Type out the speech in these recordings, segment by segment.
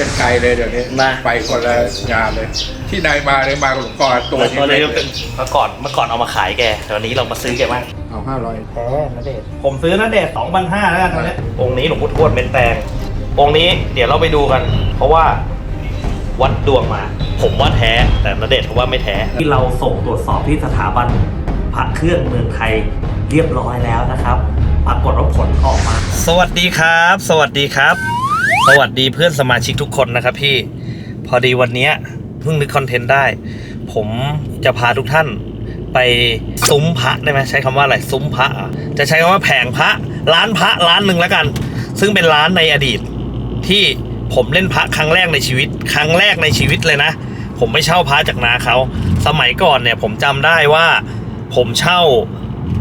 กันไกลเลยเดี๋ยวนี้นะไปคนละงานเลย ที่นายมาเลยมากับหลวงพ่อตัวที่ตัวเล็นี้กก็เป็นเมื่อก่อนเมื่อก่อนเอามาขายแกตอนนี้เรามาซื้อแกบ้างเอาห้าร้อยแท้นะเดชผมซื้อนะเดชสองพันห้าแล้วกันตอนนี้องค์นี้หลวงพ่อทวดเป็นแตงองค์นี้เดี๋ยวเราไปดูกัน เพราะว่าวัดดวงมา ผมว่าแท้แต่นเดชเขาว่าไม่แท้ ที่เราส่งตรวจสอบที่สถาบันพระเครื่องเมืองไทยเรียบร้อยแล้วนะครับ ปรากฏว่าผลออกมา สวัสดีครับ สวัสดีครับ สวัสดีเพื่อนสมาชิกทุกคนนะครับพี่พอดีวันนี้เพิ่งนึกคอนเทนต์ได้ ผมจะพาทุกท่านไปซุ้มพระได้ไหมใช้คำว่าอะไรซุ้มพระ จะใช้คำว่าแผงพระร้านพระร้านหนึ่งแล้วกัน ซึ่งเป็นร้านในอดีต ที่ผมเล่นพระครั้งแรกในชีวิต ครั้งแรกในชีวิตเลยนะ ผมไม่เช่าพระจากนาเขา สมัยก่อนเนี่ยผมจำได้ว่า ผมเช่า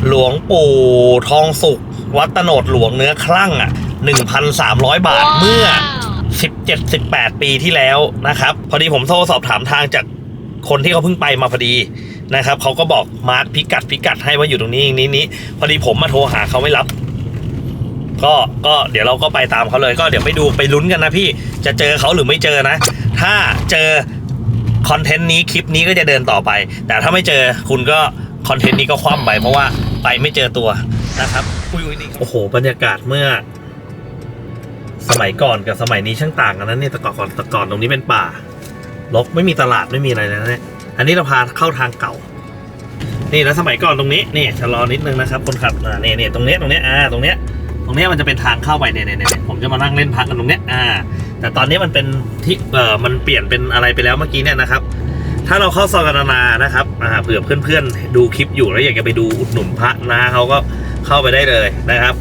หลวงปู่ทองสุข วัดตโนดหลวงเนื้อคลั่งอะ 1,300 บาทเมื่อ 17 18 ปีที่แล้วนะครับ พอดีผมโทรสอบถามทางจากคนที่เขาเพิ่งไปมาพอดีนะครับเขาก็บอกมาร์คพิกัดพิกัดให้ว่าอยู่ตรงนี้นี้นี้พอดีผมมาโทรหาเขาไม่รับ ก็ก็เดี๋ยวเราก็ไปตามเขาเลย ก็เดี๋ยวไปดูไปลุ้นกันนะพี่จะเจอเขาหรือไม่เจอนะ ถ้าเจอคอนเทนต์นี้คลิปนี้ก็จะเดินต่อไป แต่ถ้าไม่เจอคุณก็คอนเทนต์นี้ก็คว่ำไปเพราะว่าไปไม่เจอตัวนะครับอุ้ยอุ้ยนี่โอ้โหบรรยากาศเมื่อ สมัยก่อนกับสมัยนี้ช่างต่างกันนะเนี่ยแต่ก่อนก่อนแต่ก่อนตรงนี้เป็นป่ารกไม่มีตลาดไม่มีอะไรเลยนะเนี่ยอันนี้เราพาเข้าทางเก่า นี่แล้วสมัยก่อนตรงนี้นี่ชะลอนิดนึงนะครับคนขับอ่าเนี่ยเนี่ยตรงเนี้ยตรงเนี้ยอ่าตรงเนี้ยตรงเนี้ยมันจะเป็นทางเข้าไปเนี่ยเนี่ยเนี่ยผมจะมานั่งเล่นพักกันตรงเนี้ยอ่า แต่ตอนนี้มันเป็นที่เอ่อมันเปลี่ยนเป็นอะไรไปแล้วเมื่อกี้เนี่ยนะครับ ถ้าเราเข้าซอยกันนานะครับอ่าเผื่อเพื่อนๆดูคลิปอยู่แล้วอยากจะไปดูอุดหนุนพระนะเขาก็เข้าไปได้เลยนะครับ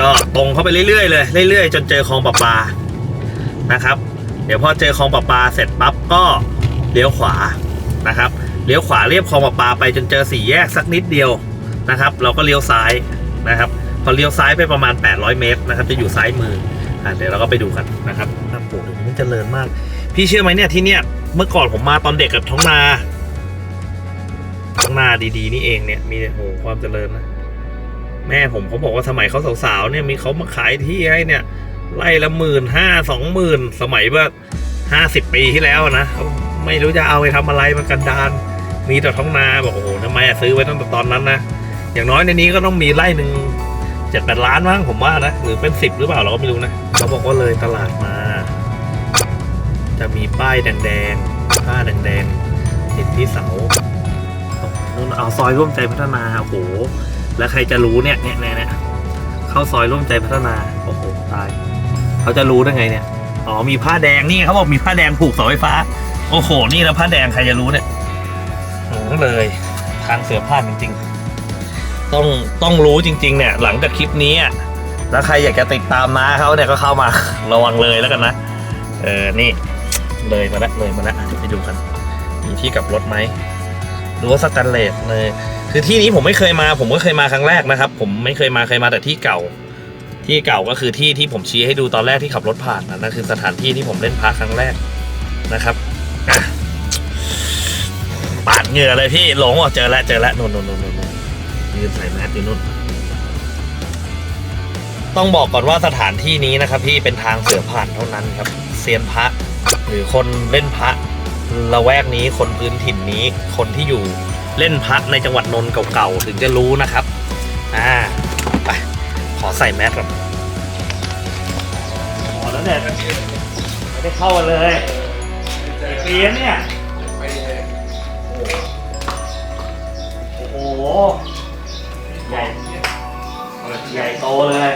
ก็ตรงเข้าไปเรื่อยๆเลยเรื่อยๆ จนเจอคลองประปานะครับ เดี๋ยวพอเจอคลองประปาเสร็จปั๊บก็เลี้ยวขวานะครับเลี้ยวขวาเรียบคลองประปาไปจนเจอสี่แยกสักนิดเดียวนะครับ เราก็เลี้ยวซ้ายนะครับพอเลี้ยวซ้ายไปประมาณ 800 เมตรนะครับ จะอยู่ซ้ายมืออะเดี๋ยวเราก็ไปดูกันนะครับโอ้โหเดี๋ยวนี้มันเจริญมาก พี่เชื่อไหมเนี่ยที่เนี่ยเมื่อก่อนผมมาตอนเด็กกับท้องนาท้องนาดีๆนี่เองเนี่ยมีโอ้โหความเจริญนะ แม่ผมเขาบอกว่าสมัยเขาสาวๆเนี่ยมีเขามาขายที่ให้เนี่ยไล่ละหมื่นห้าสองหมื่นสมัยว่าห้าสิบปีที่แล้วนะเขาไม่รู้จะเอาไปทำอะไรมากันดาน มีแต่ท้องนาบอกโอ้โหทำไมอะซื้อไว้ตั้งแต่ตอนนั้นนะอย่างน้อยในนี้ก็ต้องมีไร่หนึ่งเจ็ดแปดล้านมั้งผมว่านะหรือเป็นสิบหรือเปล่าเราก็ไม่รู้นะเขาบอกว่าเลยตลาดมา จะมีป้ายแดงๆผ้าแดงๆติดที่เสานู่นเอาซอยร่วมใจพัฒนาโอ้โห แล้วใครจะรู้เนี่ยเนี่ยเนี่ยเนี่ยเข้าซอยร่วมใจพัฒนาโอ้โหตาย เขาจะรู้ได้ไงเนี่ยอ๋อมีผ้าแดงนี่เขาบอกมีผ้าแดงผูกเสาไฟฟ้า โอ้โห นี่แล้วผ้าแดงใครจะรู้เนี่ยหนูเลย ทางเสือผ้าจริงๆ ต้องต้องรู้จริง ๆ เนี่ย หลังจากคลิปนี้อะแล้วใครอยากจะติดตามน้าเขาเนี่ยก็เข้ามาระวังเลยแล้วกันนะเออนี่เลยมาล้วเลยมาละไปดูกันมีที่กลับรถไหมรั้วสแตนเลสเลย คือที่นี้ผมไม่เคยมา ผมก็เคยมาครั้งแรกนะครับ ผมไม่เคยมาเคยมาแต่ที่เก่า ที่เก่าก็คือที่ที่ผมชี้ให้ดูตอนแรกที่ขับรถผ่านนะนั่นคือสถานที่ที่ผมเล่นพาครั้งแรกนะครับปาดเหงื่อเลยพี่หลงว่าเจอแล้วเจอแล้วนู่นนู่นนู่นนู่นยืนใส่แมสอยู่นู่นต้องบอกก่อนว่าสถานที่นี้นะครับ พี่เป็นทางเสือผ่านเท่านั้นครับเซียนพระ หรือคนเล่นพระละแวกนี้คนพื้นถิ่นนี้คนที่อยู่ เล่นพักในจังหวัดนนท์เก่าๆถึงจะรู้นะครับ อ่าไปขอใส่แมสก่อนอ๋อแล้วเนี่ยไม่ได้เข้าเลยเปียนเนี่ยโอ้โหใหญ่ใหญ่โตเลย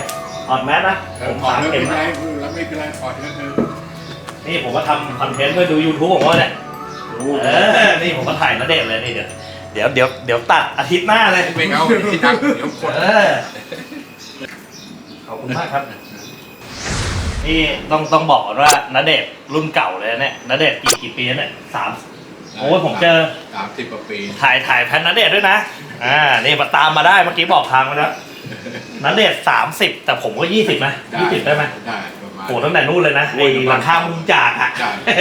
ถอดแมสนะผมถอดเข็มนะแล้วไม่เป็นไรถอดแล้วเธอนี่ผมก็ทำคอนเทนต์เพื่อดู YouTube ของเขาเนี่ยเออ นี่ผมก็ถ่ายนาเดชน์เลยนี่เดี๋ยว เดี๋ยวเดี๋ยวเดี๋ยวตัดอาทิตย์หน้าเลยไม่เอาที่ดังเดี๋ยวกดเออขอบคุณมากครับ นี่ต้องต้องบอกก่อนว่าณเดชน์รุ่นเก่าเลยนะเนี่ยณเดชน์กี่กี่ปีแล้วเนี่ยสามโอ้ยผมเจอ สามสิบกว่าปีถ่ายถ่ายแพนณเดชน์ด้วยนะ อ่า นี่มาตามมาได้เมื่อกี้บอกทางมาแล้วณเดชน์สามสิบแต่ผมก็ยี่สิบนะยี่สิบได้ไหมได้ประมาณ โอ้ตั้งแต่นู่นเลยนะไอ้หลังคามุงจากอะ ได้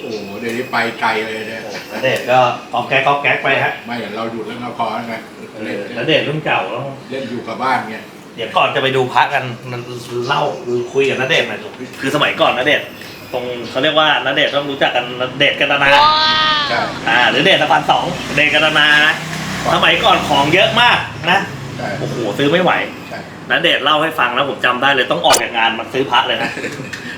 โอ้โหเดี๋ยวนี้ไปไกลเลยเนี่ยณเดชน์ก็ก๊อกแก๊กก๊อกแก๊กไปฮะไม่เราหยุดแล้วเราพอแล้วไงเอเล่นอณเดชน์รุ่นเก่าแล้ว เล่นอยู่กับบ้านไงเดี๋ยวก่อนจะไปดูพระกันเล่าคุยกับณเดชน์หน่อยคือสมัยก่อนณเดชน์ตรงเขาเรียกว่าณเดชน์ต้องรู้จักกันณเดชน์กันตนาใช่อ่าหรือเดชสะพานสองเดชกันตนานะสมัยก่อนของเยอะมากนะใช่โอ้โหซื้อไม่ไหวใช่ณเดชน์เล่าให้ฟังแล้วผมจำได้เลยต้องออกจากงานมาซื้อพระเลยนะ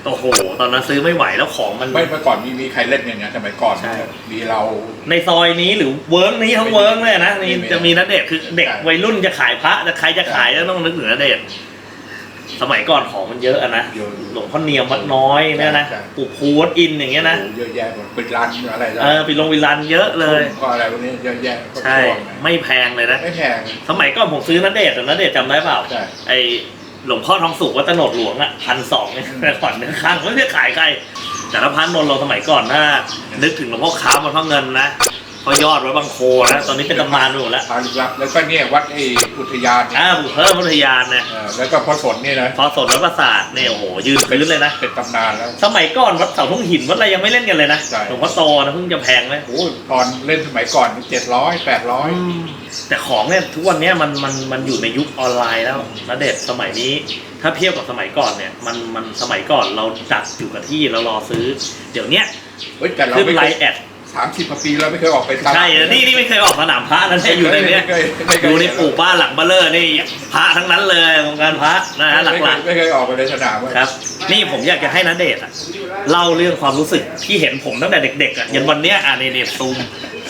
โอ้โห ตอนนั้นซื้อไม่ไหวแล้วของมัน ไม่เมื่อก่อนมีมีใครเล่นอย่างเงี้ยสมัยก่อนใช่ มีเรา ในซอยนี้หรือเวิร์กนี้ทั้งเวิร์กเลยนะนี่ไม่มีจะมีณเดชน์คือเด็กใช่วัยรุ่นจะขายพระแต่ใครจะขายก็ต้องนึกถึงณเดชน์สมัยก่อนของมันเยอะอะนะเยอะ หลวงพ่อเนียมวัดน้อยเนี่ยนะใช่ปู่พูวัดอินอย่างเงี้ยนะโอ้โหเยอะแยะหมดปิดร้านอะไรแล้วเออไปลงวิลันเยอะเลย ก็อะไรพวกนี้เยอะแยะใช่ก็ไม่แพงเลยนะ ไม่แพง สมัยก่อนผมซื้อณเดชน์แต่ณเดชน์จำได้เปล่าใช่ ไอ หลวงพ่อทองสุกวัดตโนดหลวงอะพันสองเนี่ยอืมแต่ก่อนเนื้อข้างไม่ได้ขายใครแต่ถ้าพันนนเราสมัยก่อนถ้านึกถึงหลวงพ่อค้ามันพ่อเงินนะ พ่อยอดวัดบางโคนะตอนนี้เป็นตำนานไปหมดแล้วทางลึกลับแล้วก็เนี่ยวัดไอ้อุทยานเนี่ยอ่าบุเพิ่มพัทยานเนี่ยเออแล้วก็พอสนนี่นะพอสดวัดประสาทเนี่ยโอ้โหยืนพื้นเลยนะ เป็นตำนานแล้ว สมัยก่อนวัดเสาทุ่งหินวัดอะไรยังไม่เล่นกันเลยนะใช่ หลวงพ่อโตนะเพิ่งจะแพงไหมโอ้โหตอนเล่นสมัยก่อนเจ็ดร้อยแปดร้อยแต่ของเนี่ยทุกวันเนี้ยมันมันมันอยู่ในยุคออนไลน์แล้วนะเด็ดสมัยนี้ ถ้าเทียบกับสมัยก่อนเนี่ยมันมันสมัยก่อนเราจัดอยู่กับที่เรารอซื้อ เดี๋ยวเนี้ยเฮ้ยแต่เราขึ้นไม่ไลเคยน์แอด สามสิบกว่าปีเราไม่เคยออกไปตลาดใช่นะนี่นี่ไม่เคยออกสนามพระนะเนี่ยอยู่ในเนี้ยไม่เคยไม่เคอยู่ในปู่บ้านหลังเบลเลอร์นี่พระทั้งนั้นเลยวงการพระนะฮะหไม่เคลัยกไม่เคยออกไปในสนามเลยๆครับ นี่ผมอยากจะให้นัเดชน์อะเล่าเรื่องความรู้สึกที่เห็นผมตั้งแต่เด็กๆอะยันวันเนี้ยอะนี่นี่ซูม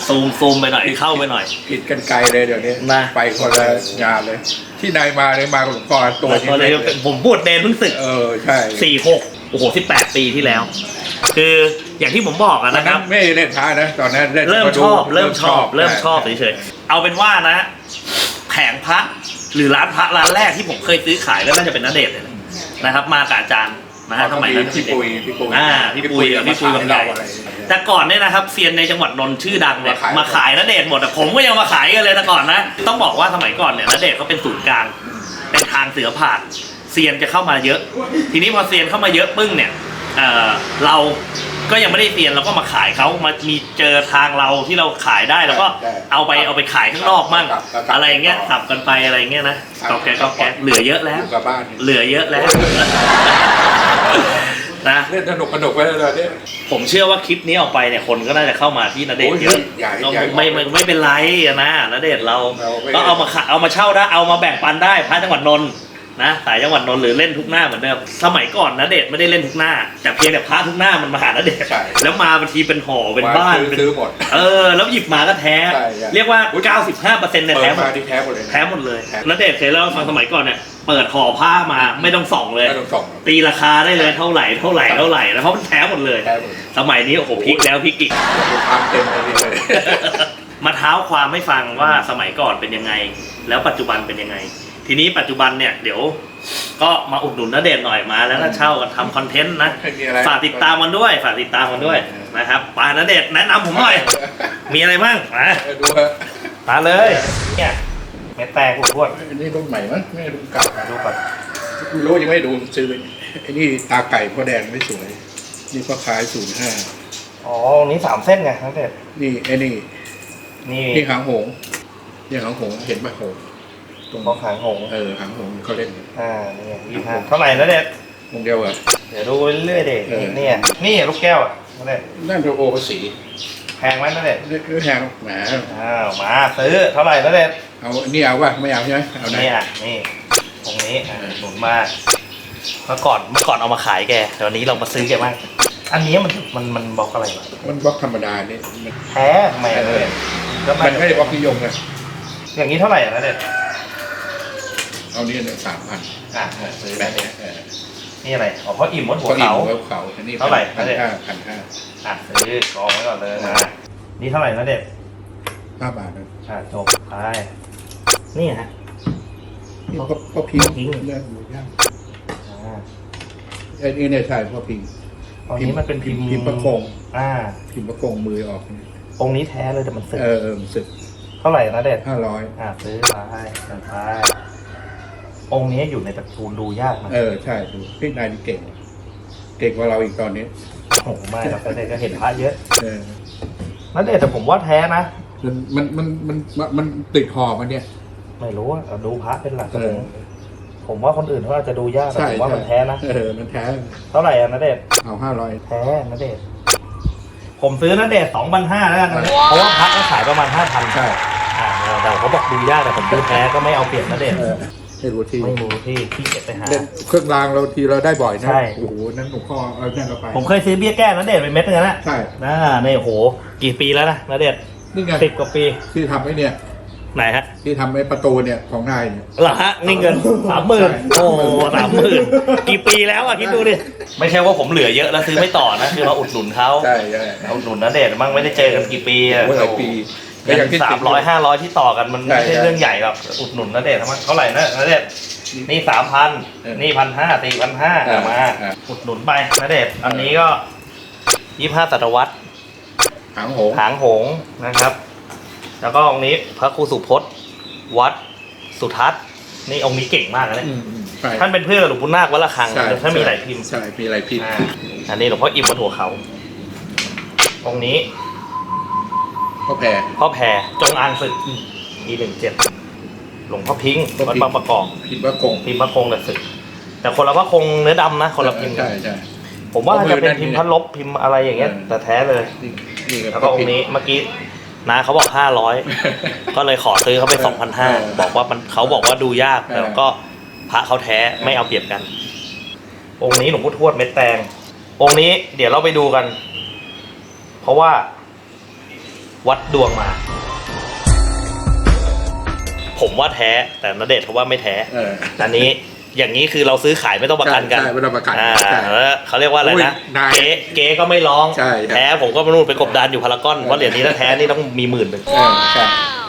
ซูมซูมไปหน่อยเข้าไปหน่อย ผิดกันไกลเลยเดี๋ยวนี้นะไปคนละงานเลย ที่นายมาเลยมากับหลวงพ่อตัวแล้วนี้ก็เลยเล็กเลยผมพูดเดนเพิ่งสึกเออใช่สี่หกโอ้โหสิบแปดปีที่แล้ว คืออย่างที่ผมบอกอะตอนนะคนั้รันบไม่เล่นท้านะ ตอนนั้นเล่นเริ่มาดูชอบเริ่มชอบเริ่มชอบใเฉยๆเอาเป็นว่านะ แผงพระหรือร้านพระร้านแรกที่ผมเคยซื้อขายก็น่าจะเป็นนเดชน์เลยนะครับ มากับอาจารย์นะฮะสมัยนั้นพี่ปุยพี่ปุยอ่าพี่ปุยกับพี่ปุยบางใหญ่อะไรอย่างเงี้ยแต่ก่อนเนี่ยนะครับเซียนในจังหวัดนนท์ชื่อดังเนี่ยมาขายมาขายนเดชน์หมดอะผมก็ยังมาขายกันเลยแต่ก่อนนะต้องบอกว่าสมัยก่อนเนี่ยนเดชน์เขาเป็นศูนย์กลางเป็นทางเสือผ่านเซียนจะเข้ามาเยอะ ทีนี้พอเซียนเข้ามาเยอะปึ้งเนี่ย เอ่อเราก็ยังไม่ได้เซียนเราก็มาขายเขามามีเจอทางเราที่เราขายได้แล้วก็ใช่เอาไปเอาไปขายข้างนอกมั่งครับครับอะไรเงี้ยสับกันไปอะไรเงี้ยนะก็แกก็แกเหลือเยอะแล้ว อยู่กับบ้านเหลือเยอะแล้วนะเล่นสนุกสนุกไปเลยตอนนี้ผมเชื่อว่าคลิปนี้ออกไปเนี่ยคนก็น่าจะเข้ามาที่นเดชน์เยอะโอ้ยใหญ่ก็ใหญ่ไม่ไม่ไม่เป็นไรอะนะนเดชน์เราเราไม่ ก็เอามาขะเอามาเช่าได้เอามาแบ่งปันได้พระจังหวัดนนท์ นะสายจังหวัดนนท์หรือเล่นทุกหน้าเหมือนเดิมสมัยก่อนนเดชน์ไม่ได้เล่นทุกหน้า แต่เพียงแต่พระทุกหน้ามันมาหานเดชน์ใช่แล้วมาบางทีเป็นห่อเป็นบ้านซื้อเป็นซื้อหมดเออ แล้วหยิบมาก็แท้ ใช่ใช่ เรียกว่า 95เปอร์เซ็นต์เนี่ยเปิแท้ดหมมาดที่แท้หมดเลยนะ แท้หมดเลยแท้นเดชน์เคยเล่าให้ฟังสมัยก่อนเนี่ยเปิดห่อผ้ามาไม่ต้องส่องเลย ไม่ต้องส่งตีราคาได้เลยเท่าไหร่เท่าไหร่เท่าไหร่แล้วเพราะมันแท้หมดเลย แท้หมดสมัยนี้โอ้โหพลิกแล้วพลิกอีกทำเต็มเลยเลย มาเท้าความให้ฟังว่าสมัยก่อนเป็นยังไง แล้วปัจจุบันเป็นยังไง ทีนี้ปัจจุบันเนี่ยเดี๋ยวก็มาอุดหนุนนเดชน์หน่อยมาแล้วก็เช่ากันทำคอนเทนต์นะไม่มีอะไร ฝากติดตามมันด้วยฝากติดตามมันด้วยนะครับปานเดชน์แนะนำผมหน่อย มีอะไรบ้างมาเออดูฮะมาเลยเนี่ยเม็ดแตกกูทวดอันนี้รุ่นใหม่มั้งไม่รุ่นเก่าดูก่อนไม่รู้ยังไม่ดูซื้อเลยไอ้นี่ตาไก่พ่อแดงไม่สวย นี่ก็ขายศูนย์ห้าอ๋อนี้สามเส้นไงนเดชน์นี่ไอ้นี่นี่นี่หางหงส์นี่หางหงส์เห็นปะหงส์ ตรงของหางหงเออหางหงส์เขาเล่นอ่านี่ยี่ห้าเท่าไหร่นเดชน์วงเดียวอะเดี๋ยวดูไปเรื่อยๆเด็เออนี่นี่ลูกแก้วอะนเดชน์นั่นโอภาษีแพงไหมนเดชน์เรื่องแพงแหมอ้าวมาซื้อเท่าไหร่นเดชน์เอานี่เอาวะไม่เอาใช่ไหมเอาไหนนี่อะนี่ตรงนี้อะหนุนมาเมื่อก่อนเมื่อก่อนเอามาขายแกแต่วันนี้เรามาซื้อแกบ้างอันนี้มันมันมันบล็อกอะไรวะมันบล็อกธรรมดาเนี่ยมันแท้ทำไมอะเลยก็มันไม่ได้บล็อกนิยมไงอย่างนี้เท่าไหร่อะนะเด็ด เอานี่เนี่ยสามพันอะซื้อแบได้บเนี่เนี้ยยเออนี่อะไรอ๋อเพราะอิ่มมดหัวก็อิ่มเขาหัวเขาอันนี้เท่าไหร่ พันนะเนี่ยห้าพันห้าอะซื้อกองไว้ก่อนเลยนะนี่เท่าไหร่นะเด็ดห้าบาทนะอะจบไปนี่ฮะ นี่ก็ก็พิงพิง เรื่องหมูย่างอ่าไอ้นี่เนี่ยใช่พ่อพิงตอนนี้มันเป็นพิมพ์พิมพ์ประโคงอ่า พิมพ์ประโคงมือออกเนี่ยองค์นี้แท้เลยแต่มันสึกเออเออมันสึกเท่าไหร่นะเด็ด ห้าร้อยอะซื้อไปกันไป องค์นี้อยู่ในตระกูลดูยากนะเออใช่ดูพี่นายนี่เก่งเก่งกว่าเราอีกตอนนี้โอ้โหไม่หรอกแต่เด็กก็เห็นพระเยอะเออนั่นเด็ดแต่ผมว่าแท้นะมันมันมันมันมันมันติดหอมันเนี่ย ไม่รู้อะเอาดูพระเป็นหลักเออ ผมว่าคนอื่นเขาอาจจะดูยากแต่ใช่ผมว่ามันแท้นะเออมันแท้เท่าไหร่อะนะเดชน์เอาห้าร้อย แท้นะเดชน์ผมซื้อนะเดชสองพันห้าแล้วกันตอนนี้เพราะว่าพักก็ขายประมาณห้าพันใช่ อ่าแต่เขาบอกดูยากแต่ผมดูแท้ก็ไม่เอาเปรียบนะเดชน์เออ ไม่รู้ที่ไม่รู้ที่ที่เก็บไปหา เล่นเครื่องรางเราทีเราได้บ่อยนะใช่ โอ้โหนั่นหลวงพ่อเอานั่นเราไป ผมเคยซื้อเบี้ยแก้นะเดชน์เป็นเม็ดนึงนะใช่ น่าเนี่ยโห กี่ปีแล้วนะนะเดชน์นี่ไงสิบกว่าปีที่ทำไอ้เนี่ย ไหนฮะที่ทำไอ้ประตูเนี่ยของนายเนี่ย เหรอฮะนี่เงินสามหมื่นใช่โอ้สามหมื่นกี่ปีแล้วอะคิดดูดิไม่ใช่ว่าผมเหลือเยอะแล้วซื้อไม่ต่อนะ คือมาอุดหนุนเขาใช่ใช่เอาอุดหนุนนะเดชน์มั่งไม่ได้เจอกันกี่ปีอะ โอ้โหหลายปี ก็อย่างที่สามร้อยห้าร้อยที่ต่อกันมันไม่ใช่ใช่ใช่เรื่องใหญ่หรอกอุดหนุนนะเดชน์ทำไมเท่าไหร่นะนะเดชน์นี่สามพันเออนี่พันห้าสี่พันห้าอ่ามมาอ่า อุดหนุนไปนะเดชน์อันนี้ก็ยี่ห้าศตวรรษหางโหง หางหงส์นะครับ แล้วก็องค์นี้พระครูสุพจน์ วัดสุทัศน์นี่องค์นี้เก่งมากนะเนี่ยอืมอืมใช่ท่านเป็นเพื่อนกับหลวงปู่นาควัดระฆังใช่ถ้านมีหลายพิมพ์ ใช่มีหลายพิมพ์ อ่าอันนี้หลวงพ่ออิ่มวัดหัวเขา องค์นี้ ก็แพร พ่อแพรจงอางศึกปีหนึ่งเจ็ดหลวงพ่อพิงค์พ่อวัดพิงค์ บางประกอบพิมพ์ว่ากงพิมพ์พระคงกับศึก แต่คนละพระคงเนื้อดำนะคนละพิมพ์กัใช่นใช่ ผมว่าเอามือจะเป็นนั่นพิมพ์นี่พระลบพิมพ์อะไรอย่างเงี้ย เออ แต่แท้เลย นี่นี่ก็แล้วก็องค์นี้เมื่อกี้นาเขาบอกห้าร้อยก็เลยขอซื้อเขาไปเออสองพันห้าเออบอกว่ามันเขาบอกว่าดูยากเออแต่ก็พระเขาแท้ไม่เอาเปรียบกัน องค์นี้หลวงพ่อทวดเม็ดแตงองค์นี้เดี๋ยวเราไปดูกัน เพราะว่า วัดดวงมา ผมว่าแท้แต่นเดชน์เขาว่าไม่แท้เออ อันนี้อย่างนี้คือเราซื้อขายไม่ต้องประกันกันใช่ใช่ไม่ต้องประกันอ่าใช่แล้วเขาเรียกว่าอะไรนะอุ้ยนายเก๊เก๊ก็ไม่ร้องใช่ครับแท้ผมก็มานู่นไปกบดานอยู่พารากอนเพราะเหรียญนี้ถ้าแท้นี่ต้องมีหมื่นหนึ่ง เออใช่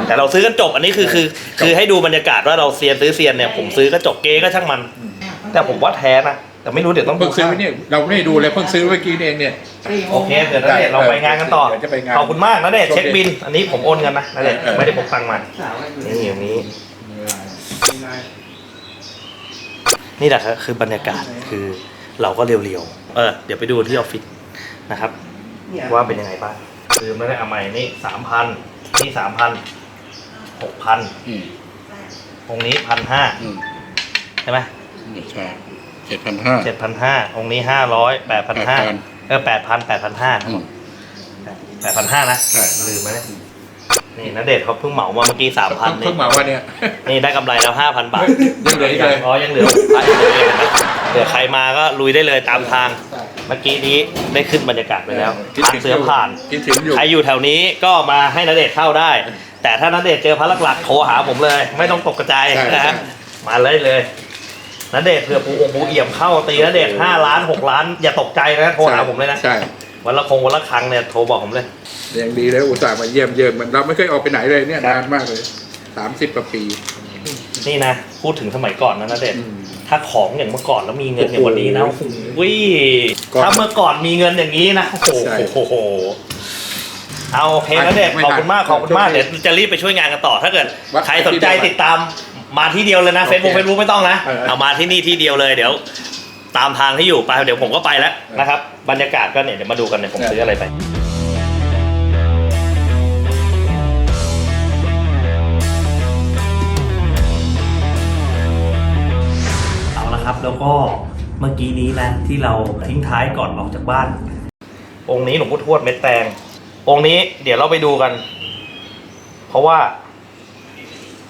แต่เราซื้อกันจบอันนี้คือคือคือให้ดูบรรยากาศว่าเราเซียนซื้อเซียนเนี่ยผมซื้อก็จบเก๊ก็ช่างมัน แต่ผมว่าแท้นะ แต่ไม่รู้เดี๋ยวต้องเพิ่ดูงซื้อเนี่ยเราไม่ได้ดูเลยเพิ่งซื้อเมื่อกี้นี่เองเนี่ย โอเคเดี๋ยวนะเดชน์เราไปงานกันต่อ เดี๋ยวจะไปงานขอบคุณมากนะเดชน์เช็คบิน อันนี้ผมโอนเงินนะนะเดชน์เออ ไม่ได้พกตังค์มานี่อย่างนี้ นี่แหละครับคือบรรยากาศคือเราก็เรียวๆ เออ เดี๋ยวไปดูที่ออฟฟิศนะครับว่าเป็นยังไงบ้างคือไม่ได้เอาใหม่นี่สามพันนี่สามพันหกพันอืมองค์นี้พันห้าอืมใช่ไหมใช่เจ็ดพันห้า เจ็ดพันห้าองค์นี้ห้าร้อยแปดพันห้า8,000 เออแปดพันแปดพันห้าอืมแปดพันห้านะใช่ ลืมไหมเนี่ยนี่นะเดชน์เขาเพิ่งเหมามาเมื่อกี้สามพันเพิ่งมาว่าเนี่ย นี่ได้กำไรแล้วห้าพันบาทยังเหลืออีกเลย อ๋อยังเหลือพันเลยเห็นไหมเดี๋ยวใครมาก็ลุยได้เลยตามทาง เมื่อกี้นี้ได้ขึ้นบรรยากาศไปแล้วคิดทางถึงเสือผ่าน คิดถึงอยู่ ใครอยู่แถวนี้ก็มาให้นเดชน์เข้าได้ แต่ถ้านเดชน์เจอพระหลักๆโทรหาผมเลย ไม่ต้องตกกระจายใช่นะฮะใช่มาเลยเลย นเดชน์เผื่อปูองค์ปูเอี่ยมเข้าตีนเดชน์ห้าล้านหกล้าน อย่าตกใจนะโทรหาผมเลยนะใช่วันละคงวันละครั้งเนี่ยโทรบอกผมเลยยังดีเลยอุตส่าห์มาเยี่ยมเยี่ยมมันเราไม่เคยออกไปไหนเลยเนี่ยนานมากเลยสามสิบกว่าปี นี่นะพูดถึงสมัยก่อนนะนเดชน์อืมถ้าของอย่างเมื่อก่อนแล้วมีเงินอย่างวันนี้นะโอ้โอ้โหโหถ้าเมื่อก่อนมีเงินอย่างนี้นะโอ้โหใช่โอ้โหเอาโอเคนะเด็กไม่ขอบคุณมากทันขอบคุณมากโชคดีเดี๋ยวจะรีบไปช่วยงานกันต่อ ถ้าเกิดวัดใครสนใจที่เดียวติดตาม มาที่เดียวเลยนะโอเฟเคซบุ๊กเฟซบุ๊กไม่ต้องนะเออ เอามาที่นี่ที่เดียวเลยเดี๋ยว ตามทางที่อยู่ไปเดี๋ยวผมก็ไปแล้วนะครับบรรยากาศก็เนี่ยเดี๋ยวมาดูกันเนี่ยผมซื้ออะไรไป เอาละครับ แล้วก็เมื่อกี้นี้นะ ที่เราทิ้งท้ายก่อนออกจากบ้าน องค์นี้หลวงพ่อทวดเม็ดแตง องค์นี้เดี๋ยวเราไปดูกัน เพราะว่า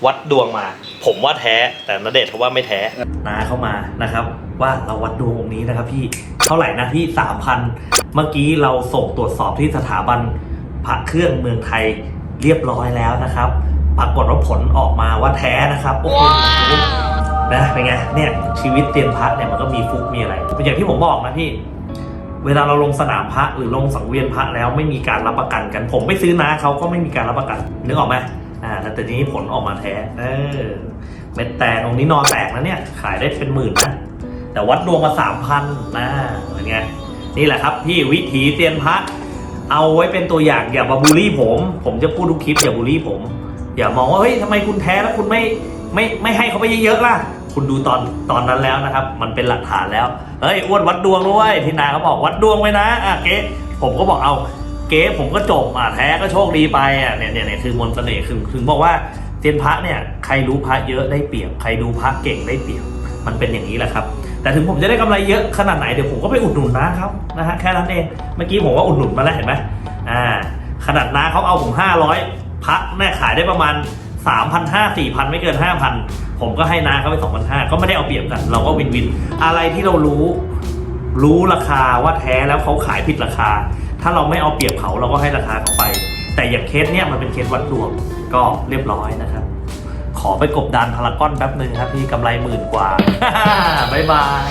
วัดดวงมา ผมว่าแท้แต่นเดชน์เขาว่าไม่แท้นาเข้ามานะครับ ว่าเราวัดดวงองค์นี้นะครับ พี่เท่าไหร่นะพี่สามพันเมื่อกี้เราส่งตรวจสอบที่สถาบันพระเครื่องเมืองไทยเรียบร้อยแล้วนะครับ ปรากฏว่าผลออกมาว่าแท้นะครับโอ้โหนะเป็นไงเนี่ยชีวิตเตียนพระเนี่ยมันก็มีฟุกมีอะไรเป็นอย่างที่ผมบอกนะพี่เวลาเราลงสนามพระหรือลงสังเวียนพระแล้วไม่มีการรับประกันกัน ผมไปซื้อนะเขาก็ไม่มีการรับประกันนึกออกไหม อ่าแต่ทีนี้ผลออกมาแท้ เออ เม็ดแตงตรงนี้นอนแตกนะเนี่ย ขายได้เป็นหมื่นนะ แต่วัดดวงมาสามพันนะเป็นไง นี่แหละครับพี่วิถีเตียนพระเอาไว้เป็นตัวอย่างอย่ามาบูลลี่ผม ผมจะพูดทุกคลิปอย่าบูลลี่ผม อย่ามองว่าเฮ้ยทำไมคุณแท้แล้วคุณไม่ไม่ไม่ให้เขาไปเยอะๆล่ะ คุณดูตอนตอนนั้นแล้วนะครับ มันเป็นหลักฐานแล้ว เฮ้ยอ้วนวัดดวงด้วยที่นาเขาบอกวัดดวงไว้นะอะเก๊ผมก็บอกเอา เก๊ผมก็จบอะแท้ก็โชคดีไปอะเนี่ยเนี่ยเนี่ยคือมนต์เสน่ห์คือถึงบอกว่าเซียนพระเนี่ยใครรู้พระเยอะได้เปรียบใครดูพระเก่งได้เปรียบมันเป็นอย่างนี้แหละครับ แต่ถึงผมจะได้กำไรเยอะขนาดไหนเดี๋ยวผมก็ไปอุดหนุนน้าเขานะฮะแค่นั้นเองเมื่อกี้ผมว่าอุดหนุนมาแล้วเห็นไหมอ่าขนาดน้าเขาเอาผม500พักแน่ขายได้ประมาณ3,500 4,000 ไม่เกิน 5,000 ผมก็ให้น้าเขาไป 2,500 ก็ไม่ได้เอาเปรียบกัน เราก็วินวิน อะไรที่เรารู้ รู้ราคาว่าแท้แล้วเขาขายผิดราคา ถ้าเราไม่เอาเปรียบเขาเราก็ให้ราคาเขาไป แต่อย่างเคสเนี้ยมันเป็นเคสวัดดวงก็เรียบร้อยนะครับ ขอไปกบดานพารากอนแป๊บหนึ่งครับพี่กำไรหมื่นกว่า บ๊ายบาย